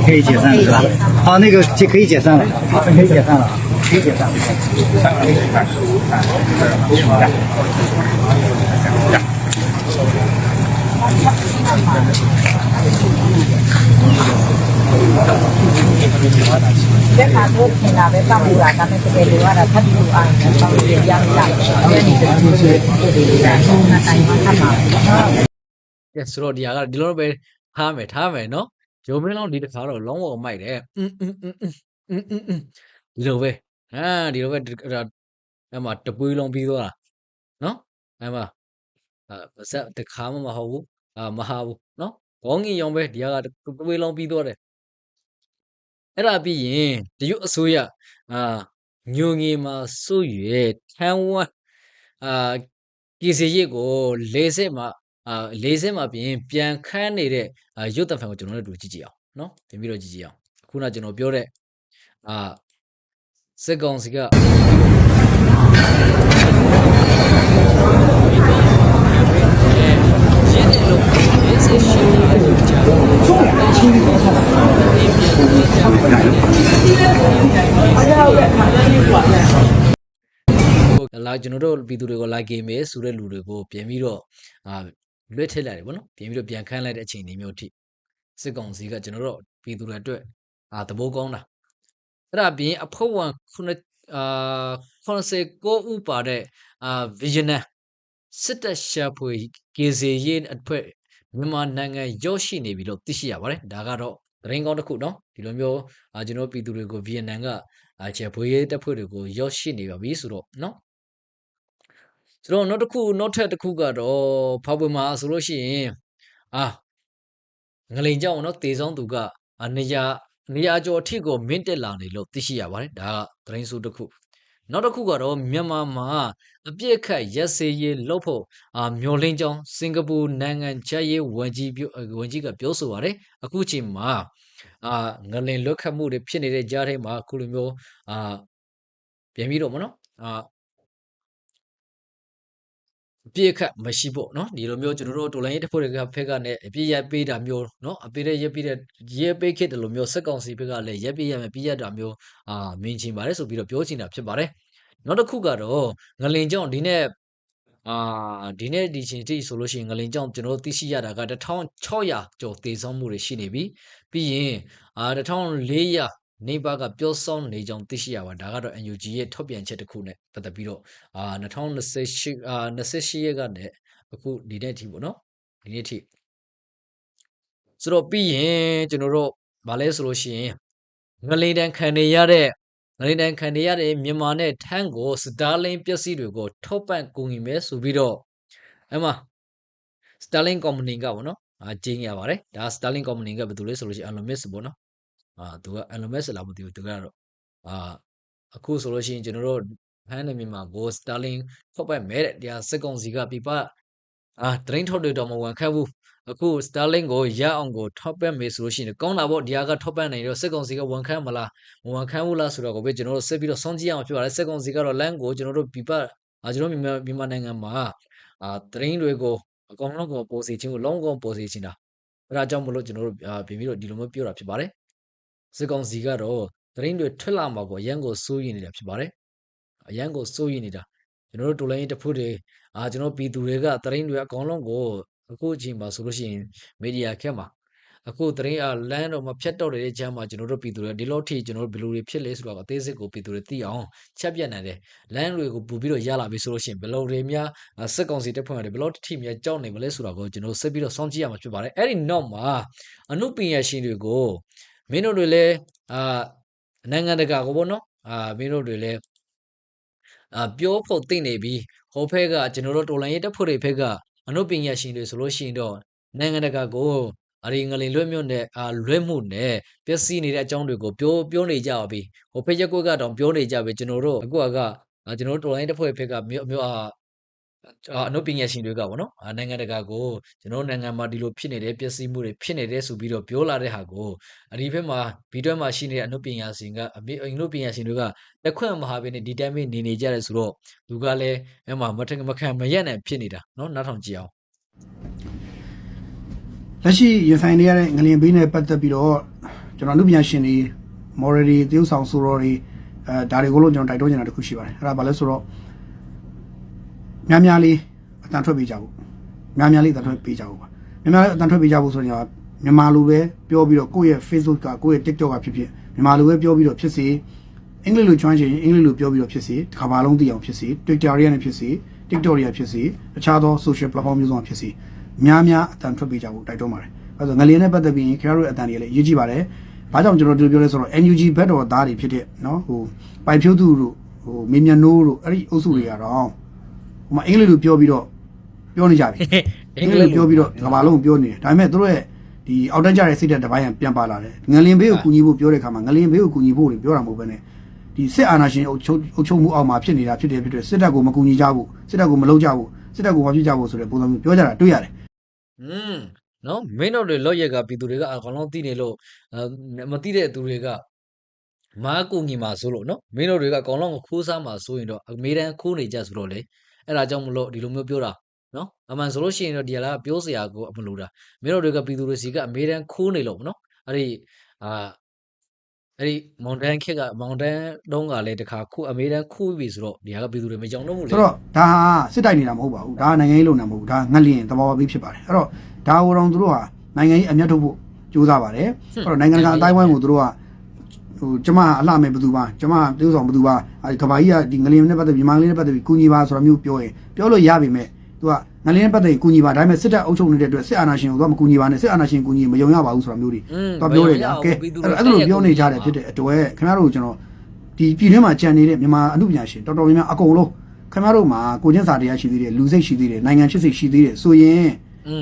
可以解散是吧？好，那个就可以解散了，可以解散了。 ဒီကစားပြီးဆက်ပြီးဆက်ပြီးဆက်ပြီးဆက်ပြီးဒါကတော့ခင်လာပဲပတ်မှုတာဒါပေမဲ့တကယ်လို့ကတော့ဖတ်လို့အားနဲ့ပေါ့ရရရတယ်။အဲဒီကဒီကတော့နာတိုင်းမှာဖတ်ပါ။ကဲဆိုတော့ဒီဟာကဒီလိုပဲထားမယ်ထားမယ်နော်။ရုံမင်းလောက်ဒီတစ်ခါတော့လုံးဝမိုက်တယ်။အင်းအင်းအင်းအင်းအင်းအင်းဒီလိုပဲ ဟာဒီလိုပဲဒီအဲ့ဒါအဲ့မှာတပွေးလုံးပြီးသွားတာနော်အဲ့မှာအာပါစက်တစ်ခါမှမဟုတ်ဘူးအာမဟာဘူးနော်ဘောင်းကြီးရောင်ပဲဒီဟာကတပွေးလုံးပြီးသွားတယ်အဲ့ဒါပြီးရင်တရုတ်အစိုးရအာညိုငေမှာစိုးရွယ်ထန်ဝမ်အာပြည်စီရစ်ကိုလေစစ်မှာအာလေးစင်းမှာပြင်ပြန်ခန်းနေတဲ့အာရုပ်သံဖန်ကိုကျွန်တော်တို့ကြည့်ကြည့်အောင်နော်တင်ပြီးတော့ကြည့်ကြည့်အောင်ခုနကျွန်တော်ပြောတဲ့အာ စက်ကောင်စီကရင်းတယ်လို့ရင်းစစ်ရှိနေတဲ့ကြာတော့လာကျွန်တော်တို့ပြည်သူတွေကိုလာကေမယ်ဆိုတဲ့လူတွေကိုပြန်ပြီးတော့အာလွတ်ထစ်လိုက်တယ်ဗောနော်ပြင်ပြီးတော့ပြန်ခန်းလိုက်တဲ့အချိန်ဒီမျိုးထိစစ်ကောင်စီကကျွန်တော်တို့ပြည်သူတွေအတွက်အာသဘောကောင်းတာ အဲ့ဒါပြင်အဖို့ဝန်ခုနအာ89ဦးပါတဲ့အာ visioner စစ်တပ်ရှာဖွေကေစီရေးအဖွဲ့မြန်မာနိုင်ငံရောက်ရှိနေပြီလို့သိရှိရပါတယ်ဒါကတော့သတင်းကောင်းတစ်ခုနော်ဒီလိုမျိုးအာကျွန်တော်ပြည်သူတွေကိုဗီယက်နမ်ကအာချေဘွေရေးတပ်ဖွဲ့တွေကိုရောက်ရှိနေပါပြီဆိုတော့နော်ဆိုတော့နောက်တစ်ခုနောက်ထပ်တစ်ခုကတော့ဖောက်ပွေမှာဆိုလို့ရှိရင်အာငလိန်ကြောင့်နော်တေဆောင်သူကအနေရ နေရကျော်အထိကိုမင်းတက်လာနေလို့သိရှိရပါတယ်ဒါကသတင်းစုတစ်ခုနောက်တစ်ခုကတော့မြန်မာမှာအပြစ်ခတ်ရက်စေးရေးလုပ်ဖို့အာမျောလင်းကြောင်းစင်ကာပူနိုင်ငံခြားရေးဝန်ကြီးပြောဝန်ကြီးကပြောဆိုပါတယ်အခုချိန်မှာအာငလင်လွတ်ခတ်မှုတွေဖြစ်နေတဲ့ကြားထဲမှာအခုလိုမျိုးအာပြန်ပြီးတော့မနော်အာ အပြည့်အခက်မရှိပေါ့နော်ဒီလိုမျိုးကျွန်တော်တို့တော်လိုင်းရေးတစ်ဖွဲ့တွေကဖက်ကနေအပြည့်ရပေးတာမျိုးနော်အပြည့်ရရပေးတဲ့ရဲပေးခစ်တယ်လို့မျိုးစက်ကောင်စီဘက်ကလည်းရဲပေးရမယ်ပြည့်ရတာမျိုးအာမင်းချင်ပါတယ်ဆိုပြီးတော့ပြောချင်တာဖြစ်ပါတယ်နောက်တစ်ခုကတော့ငလင်ကြောင့်ဒီနေ့အာဒီနေ့ဒီချိန်ထိဆိုလို့ရှိရင်ငလင်ကြောင့်ကျွန်တော်တို့သိရှိရတာက1600ကျော်သေဆုံးမှုတွေရှိနေပြီပြီးရင်အာ1400 နေပါကပြောဆောင်နေကြောင်းသိရှိရပါဒါကတော့ NUG ရဲ့ထုတ်ပြန်ချက်တစ်ခုနဲ့ပတ်သက်ပြီးတော့အာ2028အာ28ရက်ကနေအခုဒီနေ့အထိပေါ့နော်ဒီနေ့အထိဆိုတော့ပြီးရင်ကျွန်တော်တို့ဗာလဲဆိုလို့ရှိရင်ငလိန်တန်ခံနေရတဲ့ငလိန်တန်ခံနေရတဲ့မြန်မာနဲ့ထန်းကိုစတာလင်းပစ္စည်းတွေကိုထောက်ပံ့ကူညီမယ်ဆိုပြီးတော့အဲ့မှာ Starlink Company ကပေါ့နော်အာကျင်းရပါတယ်ဒါ Starlink Company ကဘယ်သူလဲဆိုလို့ရှိရင် Alomis ပေါ့နော် အာသူက Alomis လားမသိဘူးသူကတော့အာအခုဆိုလို့ရှိရင်ကျွန်တော်တို့ဟန်နေမြန်မာကို Starlink ထောက်ပံ့မဲတဲ့တရားစစ်ကောင်စီကပြပအာဒရင်ထုတ်တွေတော့မဝန်ခံဘူးအခု Starlink ကိုရအောင်ကိုထောက်ပံ့မယ်ဆိုလို့ရှိရင်ကောင်းတာပေါ့ဒီဟာကထောက်ပံ့နိုင်တော့စစ်ကောင်စီကဝန်ခံမလားမဝန်ခံဘူးလားဆိုတော့ကိုပဲကျွန်တော်တို့ဆက်ပြီးတော့စောင့်ကြည့်ရအောင်ဖြစ်ပါတယ်စစ်ကောင်စီကတော့ land ကိုကျွန်တော်တို့ပြပအာကျွန်တော်မြန်မာမြန်မာနိုင်ငံမှာအာဒရင်တွေကိုအကောင်လုံးကိုပေါ်စီချင်းကိုလုံးဝပေါ်စီချင်းတာအဲဒါကြောင့်မလို့ကျွန်တော်တို့အာပြင်ပြီးတော့ဒီလိုမျိုးပြောတာဖြစ်ပါတယ် စစ်ကောင်စီကတော့ဒရင်တွေထွက်လာမှာပေါ့ရန်ကိုစိုးရင်နေတာဖြစ်ပါတယ်အရန်ကိုစိုးရင်နေတာကျွန်တော်တို့တိုလိုင်းတစ်ဖုတွေအာကျွန်တော်ပြည်သူတွေကတရင်တွေအကောင်လုံးကိုအခုအချိန်မှာဆိုလို့ရှိရင်မီဒီယာခက်မှာအခုတရင်အလမ်းတော့မဖြတ်တော့တဲ့ချမ်းမှာကျွန်တော်တို့ပြည်သူတွေဒီလောက်ထိကျွန်တော်တို့ဘယ်လိုတွေဖြစ်လဲဆိုတော့အသေးစိတ်ကိုပြည်သူတွေသိအောင်ချက်ပြတ်နိုင်တယ်လမ်းတွေကိုပူပြီးတော့ရလာပြီဆိုလို့ရှိရင်ဘယ်လိုတွေများအာစစ်ကောင်စီတပ်ဖွဲ့တွေဘယ်လိုထိများကြောက်နေမလဲဆိုတော့ကိုကျွန်တော်တို့ဆက်ပြီးတော့စောင့်ကြည့်ရမှာဖြစ်ပါတယ်အဲ့ဒီနောက်မှာအမှုပညာရှင်တွေကို မင်းတို့တွေလည်းအာနိုင်ငံတကာကိုပေါ့နော်အာမင်းတို့တွေလည်းအာပြောဖို့သိနေပြီဟိုဖက်ကကျွန်တော်တို့တော်လိုင်းရေးတပ်ဖွဲ့တွေဖက်ကအနုပညာရှင်တွေဆိုလို့ရှိရင်တော့နိုင်ငံတကာကိုအရီငလင်လွဲ့မြို့နဲ့အာလွဲ့မှုနဲ့ပျက်စီးနေတဲ့အကြောင်းတွေကိုပြောပြောနေကြပါပြီဟိုဖက်ရက်ကွက်ကတော့ပြောနေကြပြီကျွန်တော်တို့အခုကအာကျွန်တော်တို့တော်လိုင်းရေးတပ်ဖွဲ့ဖက်ကမြို့မြို့အာ အနုပညာရှင်တွေကပေါ့နော်နိုင်ငံတကာကိုကျွန်တော်နိုင်ငံမှာဒီလိုဖြစ်နေတယ်ပျက်စီးမှုတွေဖြစ်နေတယ်ဆိုပြီးတော့ပြောလာတဲ့ဟာကိုအဒီဘက်မှာဗီတွက်မှာရှိနေတဲ့အနုပညာရှင်ကအနုပညာရှင်တွေကလက်ခွင့်မဟာဘဲနဲ့ဒီတိုင်းပဲနေနေကြတယ်ဆိုတော့သူကလည်းအဲ့မှာမထမခံမရက်နဲ့ဖြစ်နေတာနော်နောက်ထောင်ကြည့်အောင်လက်ရှိရဆိုင်နေရတဲ့ငလျင်ဘေးနဲ့ပတ်သက်ပြီးတော့ကျွန်တော်အနုပညာရှင်တွေ moral တွေတရုပ်ဆောင်ဆိုတော့တွေအဲဒါတွေကိုလုံးကျွန်တော်တိုက်တွန်းနေတာတစ်ခုရှိပါတယ်အဲ့ဒါဘာလဲဆိုတော့ များများလေးအတန်ထွက်ပေးကြဖို့များများလေးအတန်ထွက်ပေးကြဖို့ပါများများလေးအတန်ထွက်ပေးကြဖို့ဆိုရင်မြန်မာလိုပဲပြောပြီးတော့ကိုယ့်ရဲ့ Facebook ကကိုယ့်ရဲ့ TikTok ကဖြစ်ဖြစ်မြန်မာလိုပဲပြောပြီးတော့ဖြစ်စေအင်္ဂလိပ်လိုကျွမ်းချင်ရင်အင်္ဂလိပ်လိုပြောပြီးတော့ဖြစ်စေတစ်ခါပါလုံးသိအောင်ဖြစ်စေ Twitter တွေကနေဖြစ်စေ TikTok တွေကဖြစ်စေတခြားသော social platform မျိုးစုံကဖြစ်စေများများအတန်ထွက်ပေးကြဖို့တိုက်တွန်းပါတယ်အဲဒါဆိုငလျင်နဲ့ပတ်သက်ပြီးရင်ခင်ဗျားတို့ရဲ့အတန်တွေလည်းအရေးကြီးပါတယ်ဘာကြောင့်ကျွန်တော်တို့ပြောလဲဆိုတော့ NUG ဘက်တော်သားတွေဖြစ်တဲ့နော်ဟိုပိုင်ဖြိုးသူတို့ဟိုမေမြနိုးတို့အဲ့ဒီအုပ်စုတွေကတော့ ဟိုမှာအင်္ဂလိပ်လိုပြောပြီးတော့ပြောနေကြပြီအင်္ဂလိပ်ပြောပြီးတော့ကမ္ဘာလုံးပြောနေတယ်ဒါပေမဲ့သူတို့ရဲ့ဒီအောက်တန်းကြတဲ့စိတ်ဓာတ်တစ်ပိုင်းကပြန်ပါလာတယ်ငလင်ဘေးကိုကူညီဖို့ပြောတဲ့ခါမှာငလင်ဘေးကိုကူညီဖို့တွေပြောတာမဟုတ်ဘဲနဲ့ဒီစစ်အာဏာရှင်အုပ်ချုပ်အုပ်ချုပ်မှုအောက်မှာဖြစ်နေတာဖြစ်တယ်ဖြစ်တယ်စစ်တပ်ကိုမကူညီကြဘူးစစ်တပ်ကိုမလုပ်ကြဘူးစစ်တပ်ကိုမဖြစ်ကြဘူးဆိုတဲ့ပုံစံမျိုးပြောကြတာတွေ့ရတယ်อืมနော်မင်းတို့တွေလော့ရက်ကပြည်သူတွေကအကောင်လုံးသိနေလို့မသိတဲ့သူတွေက မားကိုငီမှာဆိုလို့နော်မင်းတို့တွေကအကောင်လုံးကိုခိုးစားမှာဆိုရင်တော့အမေတန်းခိုးနေကြဆိုတော့လေအဲ့ဒါကြောင့်မလို့ဒီလိုမျိုးပြောတာနော်အမှန်ဆိုလို့ရှိရင်တော့ဒီကလာပြောစရာကိုအမလို့တာမင်းတို့တွေကပြည်သူတွေစီကအမေတန်းခိုးနေလို့နော်အဲ့ဒီအာအဲ့ဒီမောင်တန်းခက်ကမောင်တန်းတုံးကလည်းတခါခုအမေတန်းခိုးပြီဆိုတော့ဒီကပြည်သူတွေမကြောင်တော့ဘူးလေဆိုတော့ဒါစစ်တိုက်နေတာမဟုတ်ပါဘူးဒါနိုင်ငံရေးလုံနေမဟုတ်ဘူးဒါငတ်လျင်တဘာဝပြီးဖြစ်ပါတယ်အဲ့တော့ဒါဝရောင်တို့ဟာနိုင်ငံရေးအမျက်ထုတ်ဖို့ကြိုးစားပါတယ်အဲ့တော့နိုင်ငံကအတိုင်းဝိုင်းကိုတို့က ဟိုကျမအလှမဲ့ဘသူပါကျမတိုးဆောင်ဘသူပါအဲဒီခပါကြီးကဒီငလင်နဲ့ပတ်သက်မြန်မာငလင်နဲ့ပတ်သက်ပြီးကူညီပါဆိုတာမျိုးပြောရင်ပြောလို့ရပြီမဲ့သူကငလင်းပတ်သက်ရင်ကူညီပါဒါပေမဲ့စစ်တပ်အုပ်ချုပ်နေတဲ့အတွက်စစ်အာဏာရှင်ကိုသူကမကူညီပါနဲ့စစ်အာဏာရှင်ကူညီမယုံရပါဘူးဆိုတာမျိုးတွေသူပြောတယ်ဗျာကဲအဲ့လိုပြောနေကြတယ်ဖြစ်တဲ့အတွက်ခင်ဗျားတို့ကျွန်တော်ဒီပြည်တွင်းမှာကြံနေတဲ့မြန်မာအမှုပညာရှင်တော်တော်များများအကုန်လုံးခင်ဗျားတို့မှာကိုချင်းစာတရားရှိသေးတယ်လူစိတ်ရှိသေးတယ်နိုင်ငံချစ်စိတ်ရှိသေးတယ်ဆိုရင်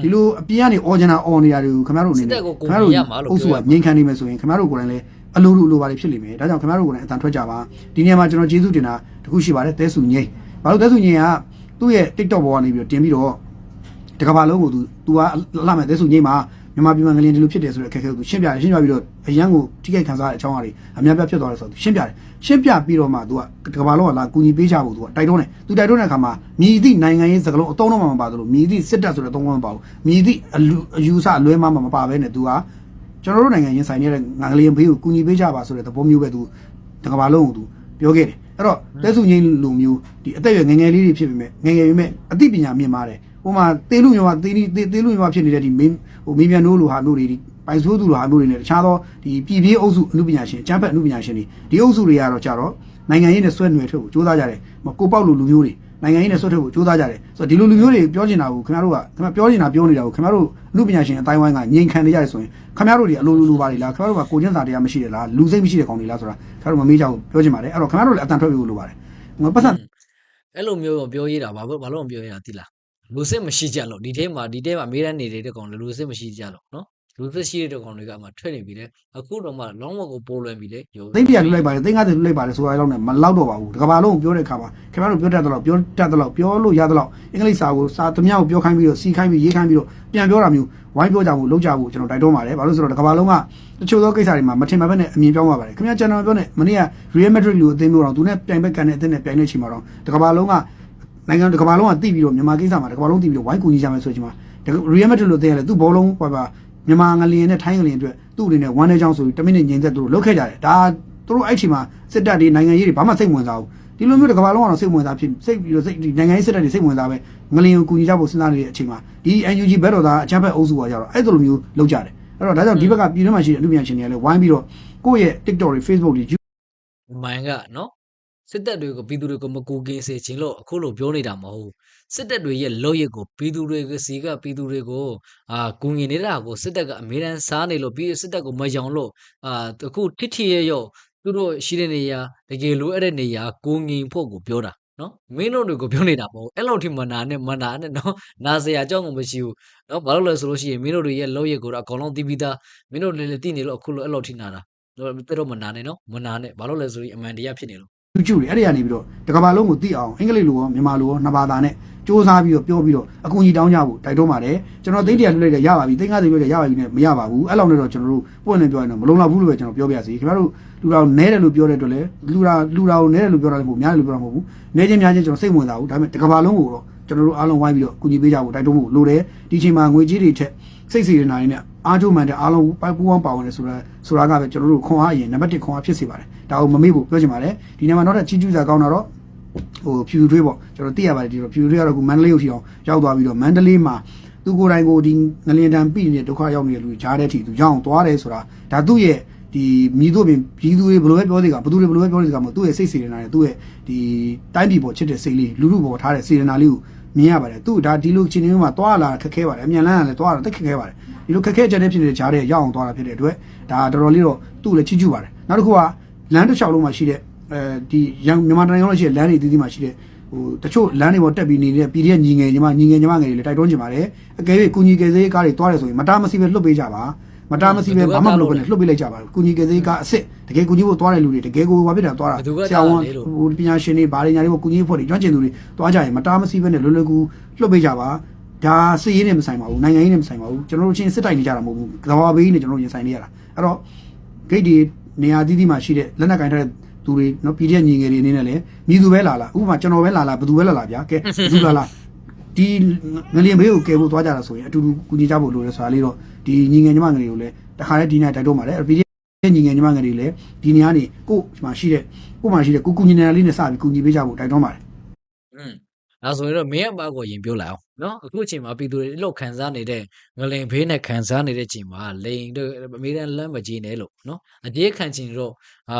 ဒီလိုအပြင်ကနေ original on နေရာတွေကိုခင်ဗျားတို့အနေနဲ့ခင်ဗျားတို့အုပ်စုကငြိမ်ခံနေမယ်ဆိုရင်ခင်ဗျားတို့ကိုယ်တိုင်လည်း အလိုလိုလိုပါတွေဖြစ်လိမ့်မယ်ဒါကြောင့်ခင်ဗျားတို့ကိုယ်တိုင်အတန်ထွက်ကြပါဒီနေရာမှာကျွန်တော်ကျေးဇူးတင်တာတခုရှိပါတယ်တဲစုငိမ့်ဘာလို့တဲစုငိမ့်ကသူ့ရဲ့ TikTok ပေါ်ကနေပြီးတော့တင်ပြီးတော့ တကဘာလုံးကို तू तू ကလာမဲ့တဲစုငိမ့်မှာမြန်မာပြည်မှာငလျင်ဒီလိုဖြစ်တယ်ဆိုတဲ့အခက်အခဲကို तू ရှင်းပြတယ်ရှင်းပြပြီးတော့အရန်ကိုထိခိုက်ခံစားရတဲ့အကြောင်းအရာတွေအများပြဖြစ်သွားတယ်ဆိုတော့ तू ရှင်းပြတယ်ရှင်းပြပြီးတော့မှ तू ကတကဘာလုံးကလာကူညီပေးကြဖို့ तू ကတိုက်တွန်းတယ် तू တိုက်တွန်းတဲ့အခါမှာမြည်သည့်နိုင်ငံရေးစကားလုံးအတုံးတော့မှမပါသလိုမြည်သည့်စစ်တပ်ဆိုတဲ့အတုံးတော့မပါဘူးမြည်သည့်အလူအယူဆအလွဲမှားမှမပါဘဲနဲ့ तू က ကျွန်တော်တို့နိုင်ငံရင်ဆိုင်နေတဲ့ငလျင်ဘေးကိုကူညီပေးကြပါဆိုတဲ့သဘောမျိုးပဲ तू တကဘာလုံးကို तू ပြောခဲ့တယ်အဲ့တော့တဲစုငိမ့်လူမျိုးဒီအသက်အရွယ်ငယ်ငယ်လေးတွေဖြစ်ပေမဲ့ငယ်ငယ်ပေမဲ့အသိပညာမြင့်ပါတယ်ဟိုမှာတေးလူမျိုးကတေးနီတေးလူမျိုးဖြစ်နေတဲ့ဒီမင်းဟိုမင်းမြန်နိုးလိုဟာမျိုးတွေဒီပိုင်ဆိုးသူလိုဟာမျိုးတွေနဲ့တခြားသောဒီပြည်ပြေးအုပ်စုအမှုပညာရှင်အကျန်းဖက်အမှုပညာရှင်တွေဒီအုပ်စုတွေကတော့ကြတော့နိုင်ငံရေးနဲ့ဆွဲနွယ်ထုတ်ဖို့ကြိုးစားကြတယ်မကိုပေါက်လူလူမျိုးတွေ နိုင်ငံရေးနဲ့ဆွဲထုတ်ဖို့ကြိုးစားကြတယ်ဆိုတော့ဒီလိုလူမျိုးတွေပြောချင်တာကိုခင်ဗျားတို့ကခင်ဗျားပြောချင်တာပြောနေတာကိုခင်ဗျားတို့အမှုပညာရှင်အတိုင်းဝိုင်းကငြိမ်ခံနေကြရဆိုရင်ခင်ဗျားတို့တွေအလိုလိုလိုပါတွေလားခင်ဗျားတို့ကကိုကျင်းစာတရားမရှိတယ်လားလူစိတ်မရှိတဲ့ကောင်တွေလားဆိုတာခင်ဗျားတို့မမေးကြဘူးပြောချင်ပါတယ်အဲ့တော့ခင်ဗျားတို့လည်းအတန်ထွက်ပြီးလို့လိုပါတယ်ငါပတ်စံအဲ့လိုမျိုးပြောရတာဘာလို့ဘာလို့မပြောရတာတိလားလူစစ်မရှိကြလို့ဒီထဲမှာဒီထဲမှာအမေးတန်းနေတဲ့ကောင်လူစစ်မရှိကြလို့နော် လူသက်ရှိတဲ့ကောင်တွေကမှထွက်နေပြီလေအခုတော့မှလောင်းဝက်ကိုပိုးလွှဲပြီလေရုပ်သိန်း100လူလိုက်ပါတယ်သိန်း50လူလိုက်ပါတယ်ဆိုတာလောက်နဲ့မလောက်တော့ပါဘူးတကဘာလုံးကိုပြောတဲ့အခါမှာခင်ဗျားတို့ပြောတတ်တယ်လို့ပြောတတ်တယ်လို့ပြောလို့ရတယ်လို့အင်္ဂလိပ်စာကိုစာသမျှကိုပြောခိုင်းပြီးတော့စီခိုင်းပြီးရေးခိုင်းပြီးတော့ပြန်ပြောတာမျိုးဝိုင်းပြောကြဖို့လုပ်ကြဖို့ကျွန်တော်တိုက်တွန်းပါတယ်ဘာလို့ဆိုတော့တကဘာလုံးကတချို့သောကိစ္စတွေမှာမထင်မှတ်ဘဲနဲ့အမြင်ပြောင်းသွားပါတယ်ခင်ဗျာကျွန်တော်ပြောနေမနေ့က Real Madrid လူအသင်းမျိုးတော့သူနဲ့ပြိုင်ဘက်ကန်တဲ့အသင်းနဲ့ပြိုင်နေချိန်မှာတော့တကဘာလုံးကနိုင်ငံတကဘာလုံးကတိပြီးတော့မြန်မာကိစ္စမှာတကဘာလုံးတိပြီးတော့ဝိုင်းကူညီကြမယ်ဆိုချိန်မှာ Real Madrid လူအသင်းကလည်းသူ့ဘောလုံးဟိုပါ မြန်မာငလျင်နဲ့ထိုင်းငလျင်အတွက်သူ့အနေနဲ့ဝမ်းနေချောင်းဆိုပြီးတမိနစ်ငြိမ်သက်သူတို့လုတ်ခဲ့ကြတယ်ဒါသူတို့အဲ့ချိန်မှာစစ်တပ်တွေနိုင်ငံရေးတွေဘာမှစိတ်ဝင်စားဘူးဒီလိုမျိုးတကဘာလုံးကတော့စိတ်ဝင်စားဖြစ်စိတ်ပြီးတော့စိတ်ဒီနိုင်ငံရေးစစ်တပ်တွေစိတ်ဝင်စားပဲငလျင်ကိုကူညီကြဖို့စဉ်းစားနေတဲ့အချိန်မှာဒီ NUG ဘက်တော်သားအချမ်းဖက်အုပ်စုကကြတော့အဲ့လိုမျိုးလုပ်ကြတယ်အဲ့တော့ဒါကြောင့်ဒီဘက်ကပြည်တွင်းမှာရှိတဲ့အမှုမြန်ရှင်တွေကလည်းဝိုင်းပြီးတော့ကိုယ့်ရဲ့ TikTok တွေ Facebook တွေမိုင်းကနော်စစ်တပ်တွေကိုပြည်သူတွေကိုမကူကင်းစေခြင်းလို့အခုလိုပြောနေတာမဟုတ် စစ်တပ်တွေရဲ့လောက်ရက်ကိုပြည်သူတွေကစီကပြည်သူတွေကိုအာကူငင်နေတာကိုစစ်တပ်ကအမေရန်စားနေလို့ပြီးစစ်တပ်ကိုမယောင်လို့အာအခုထိထိရရောသူတို့ရှိတဲ့နေရာတကယ်လိုအပ်တဲ့နေရာကူငင်ဖို့ကိုပြောတာနော်မင်းတို့တွေကိုပြောနေတာမဟုတ်အဲ့လောက်ထိမနာနဲ့မနာနဲ့နော်နာစရာအကြောင်းကိုမရှိဘူးနော်ဘာလို့လဲဆိုလို့ရှိရင်မင်းတို့တွေရဲ့လောက်ရက်ကိုတော့အကောင်လုံးတီးပြီးသားမင်းတို့လည်းလည်းတည်နေလို့အခုလိုအဲ့လောက်ထိနာတာတို့တို့မနာနဲ့နော်မနာနဲ့ဘာလို့လဲဆိုရင်အမှန်တရားဖြစ်နေလို့ YouTube တွေအဲ့ဒီကနေပြီးတော့တကဘာလုံးကိုသိအောင်အင်္ဂလိပ်လိုရောမြန်မာလိုရောနှစ်ဘာသာနဲ့စူးစမ်းပြီးတော့ပြောပြီးတော့အကူအညီတောင်းကြဖို့တိုက်တွန်းပါတယ်ကျွန်တော်သိန်းတရာလွှတ်လိုက်တယ်ရပါပြီသိန်း50လွှတ်လိုက်ရပါပြီနဲ့မရပါဘူးအဲ့လောက်နဲ့တော့ကျွန်တော်တို့ပွင့်နေပြောရင်တော့မလုံလောက်ဘူးလို့ပဲကျွန်တော်ပြောပြစီခင်ဗျားတို့လူတော်နဲတယ်လို့ပြောတဲ့အတွက်လည်းလူတာလူတာကိုနဲတယ်လို့ပြောတာလည်းမဟုတ်များတယ်လို့ပြောတာမဟုတ်ဘူးနဲချင်းများချင်းကျွန်တော်စိတ်ဝင်စားဘူးဒါပေမဲ့တကဘာလုံးကိုတော့ကျွန်တော်တို့အားလုံးဝိုင်းပြီးတော့ကူညီပေးကြဖို့တိုက်တွန်းဖို့လိုတယ်ဒီချိန်မှာငွေကြီးတွေထက်စိတ်စီရနာရင်းနဲ့ အားထုတ်မှန်တဲ့အားလုံးပိုက်ပူးပေါင်းပါဝင်တယ်ဆိုတာဆိုတာကပဲကျွန်တော်တို့ခွန်အားအရင်နံပါတ်1ခွန်အားဖြစ်စေပါတယ်ဒါကိုမမေ့ဖို့ပြောချင်ပါတယ်ဒီနေ့မှာနောက်ထပ်ချီးကျူးစရာကောင်းတာတော့ဟိုဖြူထွေးပေါ့ကျွန်တော်သိရပါတယ်ဒီတော့ဖြူထွေးကတော့ခုမန္တလေးကိုထီအောင်ရောက်သွားပြီးတော့မန္တလေးမှာသူကိုယ်တိုင်ကိုဒီငလျင်တန်ပြည်နေတဲ့ဒုက္ခရောက်နေတဲ့လူတွေကြားတဲ့ထီသူရောက်အောင်သွားတယ်ဆိုတာဒါသူ့ရဲ့ဒီမြည်သူ့ပြင်ပြည်သူတွေဘယ်လိုပဲပြောသေးကဘယ်သူတွေဘယ်လိုပဲပြောသေးကမဟုတ်သူ့ရဲ့စိတ်စေတနာနဲ့သူ့ရဲ့ဒီတိုင်းပြည်ပေါ်ချစ်တဲ့စိတ်လေးလူလူပေါ်ထားတဲ့စေတနာလေးကိုမြင်ရပါတယ်သူဒါဒီလိုချင်းချင်းမှာသွားလာခက်ခဲပါတယ်အမြန်လန်းကလည်းသွားတာတက်ခက်ခဲပါတယ် ဒီလိုခက်ခဲကြတဲ့ဖြစ်နေတဲ့ကြားတဲ့ရောက်အောင်သွားတာဖြစ်တဲ့အတွက်ဒါတော်တော်လေးတော့သူ့လည်းချီးကျူးပါတယ်နောက်တစ်ခုကလမ်းတစ်လျှောက်လုံးမှာရှိတဲ့အဲဒီရန်မြန်မာနိုင်ငံလုံးရှိတဲ့လမ်းတွေအသီးသီးမှာရှိတဲ့ဟိုတချို့လမ်းတွေပေါ်တက်ပြီးနေတဲ့ပြည်ရဲ့ညီငယ်ညီမညီငယ်ညီမငယ်တွေလည်းတိုက်တွန်းချင်ပါတယ်အကယ်၍ကုညီကယ်ဆေးကားတွေသွားတယ်ဆိုရင်မတားမဆီပဲလွတ်ပေးကြပါမတားမဆီပဲဘာမှမလုပ်ဘဲနဲ့လွတ်ပေးလိုက်ကြပါကုညီကယ်ဆေးကားအစ်စ်တကယ်ကုညီဖို့သွားတဲ့လူတွေတကယ်ကိုဘာဖြစ်တာသွားတာဆရာဝန်ဟိုပညာရှင်တွေဗားတွေညာတွေကုညီဖို့တွေကျွမ်းကျင်သူတွေသွားကြရင်မတားမဆီပဲနဲ့လွယ်လွယ်ကူလွတ်ပေးကြပါ ဒါစည်ရင်းနဲ့မဆိုင်ပါဘူးနိုင်ငံရေးနဲ့မဆိုင်ပါဘူးကျွန်တော်တို့ချင်းစစ်တိုက်နေကြတာမဟုတ်ဘူးကဘာဘေးနဲ့ကျွန်တော်တို့ရင်ဆိုင်နေရတာအဲ့တော့ဂိတ်ဒီနေရာတီးတီးမှာရှိတဲ့လက်နက်ကင်ထားတဲ့သူတွေနော်ပြည်တဲ့ညီငယ်တွေအနေနဲ့လည်းမြည်သူပဲလာလာဥပမာကျွန်တော်ပဲလာလာဘယ်သူပဲလာလာဗျာကဲဘယ်သူလာလာဒီငလျင်ဘေးကိုကယ်ဖို့သွားကြတာဆိုရင်အတူတူကူညီကြဖို့လိုတယ်ဆိုတာလေးတော့ဒီညီငယ်ညီမငယ်တွေကိုလည်းတခါတည်းဒီနေ့တိုက်တော့ပါတယ်ပြည်တဲ့ညီငယ်ညီမငယ်တွေလည်းဒီနေရာနေကို့မှာရှိတဲ့ကို့မှာရှိတဲ့ကိုကူညီနေတာလေးနဲ့စပြီးကူညီပေးကြဖို့တိုက်တွန်းပါတယ်อืม ဒါဆိုရင်တော့မင်းအပါကိုရင်ပြောလိုက်အောင်နော်အခုအချိန်မှာပြည်သူတွေလောက်ခံစားနေတဲ့ငလင်ဘေးနဲ့ခံစားနေတဲ့ချိန်မှာလိန်တို့အမေရိကန်လမ်းမကြီးနဲ့လို့နော်အကြေးခံချင်တော့ဟာ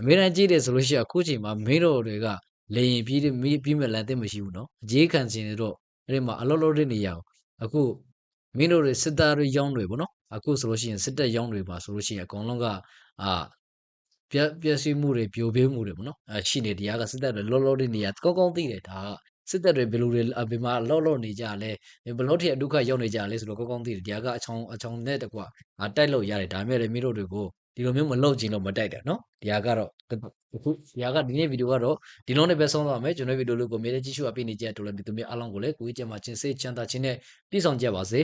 အမေရိကန်ကြီးတယ်ဆိုလို့ရှိရင်အခုချိန်မှာမင်းတို့တွေကလိန်ပြီးပြီးမဲ့လမ်းသိမရှိဘူးနော်အကြေးခံချင်တော့အဲ့ဒီမှာအလောလောတဲ့နေရာအခုမင်းတို့တွေစစ်သားတွေရောင်းတွေပေါ့နော်အခုဆိုလို့ရှိရင်စစ်တပ်ရောင်းတွေပါဆိုလို့ရှိရင်အကုန်လုံးကအာပြပြစီမှုတွေပြိုပေးမှုတွေပေါ့နော်အဲရှိနေတရားကစစ်တပ်တွေလောလောတဲ့နေရာကောင်းကောင်းသိတယ်ဒါက စစ်တပ်တွေဘယ်လိုတွေအပြင်မှာလော့လော့နေကြလဲဘယ်လို့ထိအဒုက္ခရောက်နေကြလဲဆိုတော့ကောင်းကောင်းသိတယ်ဒီကအချောင်းအချောင်းနဲ့တကွာတိုက်လို့ရတယ်ဒါမဲ့လည်းမင်းတို့တွေကိုဒီလိုမျိုးမလုပ်ချင်လို့မတိုက်တယ်နော်ဒီကကတော့အခုဒီကဒီနေ့ဗီဒီယိုကတော့ဒီလုံးနဲ့ပဲဆုံးသွားမယ်ကျွန်တော်ဗီဒီယိုလေးကိုမြေတဲ့ကြည့်ရှုအပ်ပေးနေကြတဲ့တူလည်းဒီသူများအားလုံးကိုလည်းကိုကြီးကျမချင်းစေးချမ်းသာချင်းနဲ့ပြည့်စုံကြပါစေ